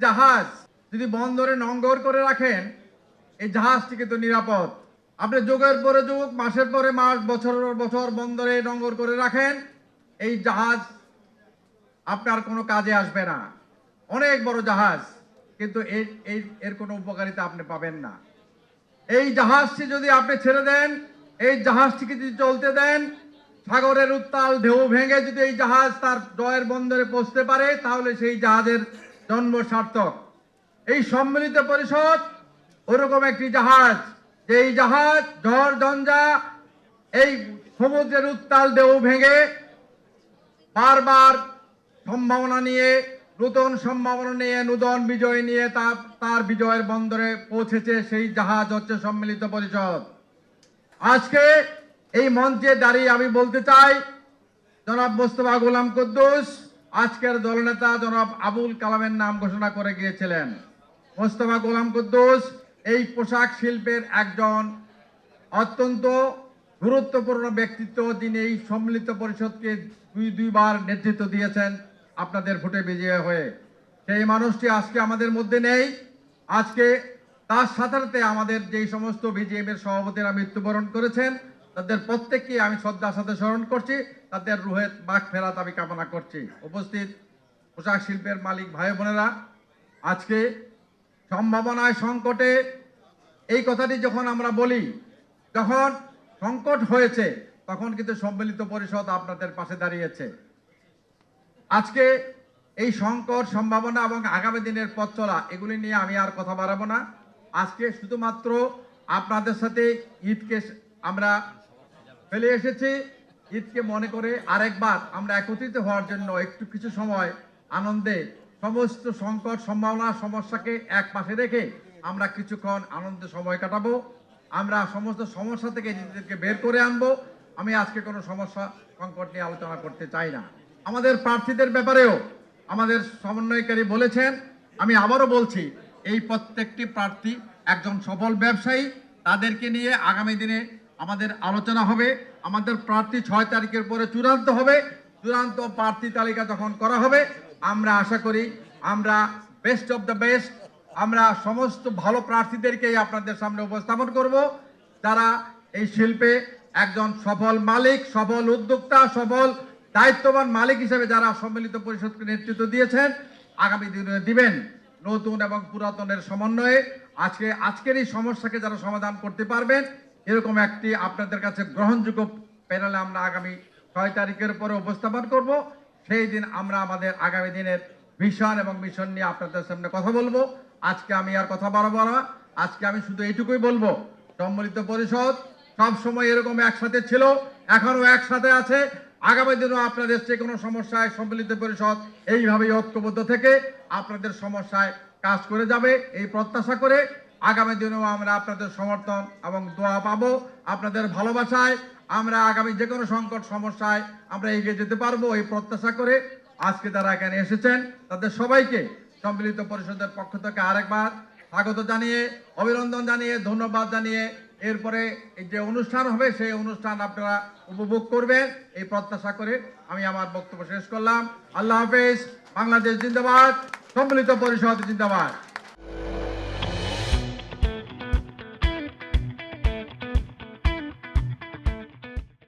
জাহাজ যদি বন্দরে নঙ্গর করে রাখেন, এই জাহাজটিকে তো নিরাপদ। আপনি যুগের পরে যুগ, মাসের পরে মাস, বছরের বছর বন্দরে নঙ্গর করে রাখেন, এই জাহাজ আপনার কোনো কাজে আসবে না। অনেক বড় জাহাজ, কিন্তু এই এর কোনো উপকারিতা আপনি পাবেন না। এই জাহাজটি যদি আপনি ছেড়ে দেন, এই জাহাজটিকে যদি চলতে দেন, সাগরের উত্তাল ঢেউ ভেঙে যদি এই জাহাজ তার জয়ের বন্দরে পৌঁছতে পারে, তাহলে সেই জাহাজের জন্ম সার্থক এই সম্মিলিত পরিষদ ওরকম একটি জাহাজ যে এই জাহাজ ঝড়, ঝঞ্ঝা, এই সমুদ্রের উত্তাল ঢেউ ভেঙে বারবার সম্ভাবনা নিয়ে, নূতন সম্ভাবনা নিয়ে, নূতন বিজয় নিয়ে তার তার বিজয়ের বন্দরে পৌঁছেছে সেই জাহাজ হচ্ছে সম্মিলিত পরিষদ। আজকে এই মঞ্চে দাঁড়িয়ে আমি বলতে চাই, জনাব মোস্তফা গোলাম কুদ্দুস আজকের দলনেতা জনাব আবুল কালামের নাম ঘোষণা করে গিয়েছিলেন। মোস্তফা গোলাম কুদ্দুস এই পোশাক শিল্পের একজন অত্যন্ত গুরুত্বপূর্ণ ব্যক্তিত্ব। যিনি এই সম্মিলিত পরিষদকে দুই, দুইবার নেতৃত্ব দিয়েছেন আপনাদের ভোটে বিজয় হয়ে। সেই মানুষটি আজকে আমাদের মধ্যে নেই। আজকে তার সাথে সাথে আমাদের যেই সমস্ত বিজেএম এর সভাপতিরা মৃত্যুবরণ করেছেন তাদের প্রত্যেককে আমি শ্রদ্ধার সাথে স্মরণ করছি। তাদের রুহের মাখ ফেরাত আমি কামনা করছি। উপস্থিত পোশাক শিল্পের মালিক ভাই বোনেরা, আজকে সম্ভাবনায় সংকটে এই কথাটি যখন আমরা বলি, যখন সংকট হয়েছে, তখন কিন্তু সম্মিলিত পরিষদ আপনাদের পাশে দাঁড়িয়েছে। আজকে এই সংকট, সম্ভাবনা এবং আগামী দিনের পথ চলা, এগুলি নিয়ে আমি আর কথা বাড়াবো না। আজকে শুধুমাত্র আপনাদের সাথে ঈদকে আমরা ফেলে এসেছি। ঈদকে মনে করে আরেকবার আমরা একত্রিত হওয়ার জন্য একটু কিছু সময়, আনন্দে সমস্ত সংকট, সম্ভাবনা, সমস্যাকে এক পাশে রেখে আমরা কিছুক্ষণ আনন্দে সময় কাটাবো। আমরা সমস্ত সমস্যা থেকে নিজেদেরকে বের করে আনব। আমি আজকে কোনো সমস্যা, সংকট নিয়ে আলোচনা করতে চাই না। আমাদের প্রার্থীদের ব্যাপারেও আমাদের সমন্বয়কারী বলেছেন, আমি আবারও বলছি, এই প্রত্যেকটি প্রার্থী একজন সফল ব্যবসায়ী, তাদেরকে নিয়ে আগামী দিনে আমাদের আলোচনা হবে, আমাদের প্রার্থী ছয় তারিখের পরে চূড়ান্ত হবে, চূড়ান্ত প্রার্থী তালিকা যখন করা হবে, আমরা আশা করি আমরা বেস্ট অফ দ্য বেস্ট আমরা সমস্ত ভালো প্রার্থীদেরকেই আপনাদের সামনে উপস্থাপন করব। তারা এই শিল্পে একজন সফল মালিক, সফল উদ্যোক্তা, সফল দায়িত্ববান মালিক হিসেবে যারা সম্মিলিত পরিষদকে নেতৃত্ব দিয়েছেন, আগামী দিনে দিবেন নতুন এবং পুরাতনের সমন্বয়ে। আজকে, আজকের এই সমস্যাকে যারা সমাধান করতে পারবেন এরকম একটি আপনাদের কাছে গ্রহণযোগ্য প্যানেলে আমরা আগামী ছয় তারিখের পরে উপস্থাপন করব। সেই দিন আমরা আমাদের আগামী দিনের ভিশন এবং মিশন নিয়ে আপনাদের সামনে কথা বলব। আজকে আমি আর কথা বাড়াবো না। আজকে আমি শুধু এইটুকুই বলব। সম্মিলিত পরিষদ, সব সময় এরকম একসাথে ছিল এখনও একসাথে আছে। আগামী দিনও আপনাদের যে কোনো সমস্যায় সম্মিলিত পরিষদ এইভাবেই ঐক্যবদ্ধ থেকে আপনাদের সমস্যায় কাজ করে যাবে। এই প্রত্যাশা করে আগামী দিনেও আমরা আপনাদের সমর্থন এবং দোয়া পাবো। আপনাদের ভালোবাসায় আমরা আগামী যে কোনো সংকট, সমস্যায় আমরা এগিয়ে যেতে পারব এই প্রত্যাশা করে আজকে তারা এখানে এসেছেন। তাদের সবাইকে সম্মিলিত পরিষদের পক্ষ থেকে আরেকবার স্বাগত জানিয়ে, অভিনন্দন জানিয়ে, ধন্যবাদ জানিয়ে এরপরে যে অনুষ্ঠান হবে, সেই অনুষ্ঠান আপনারা উপভোগ করবেন। এই প্রত্যাশা করে আমি আমার বক্তব্য শেষ করলাম। আল্লাহ হাফেজ, বাংলাদেশ জিন্দাবাদ। সম্মিলিত পরিষদ জিন্দাবাদ।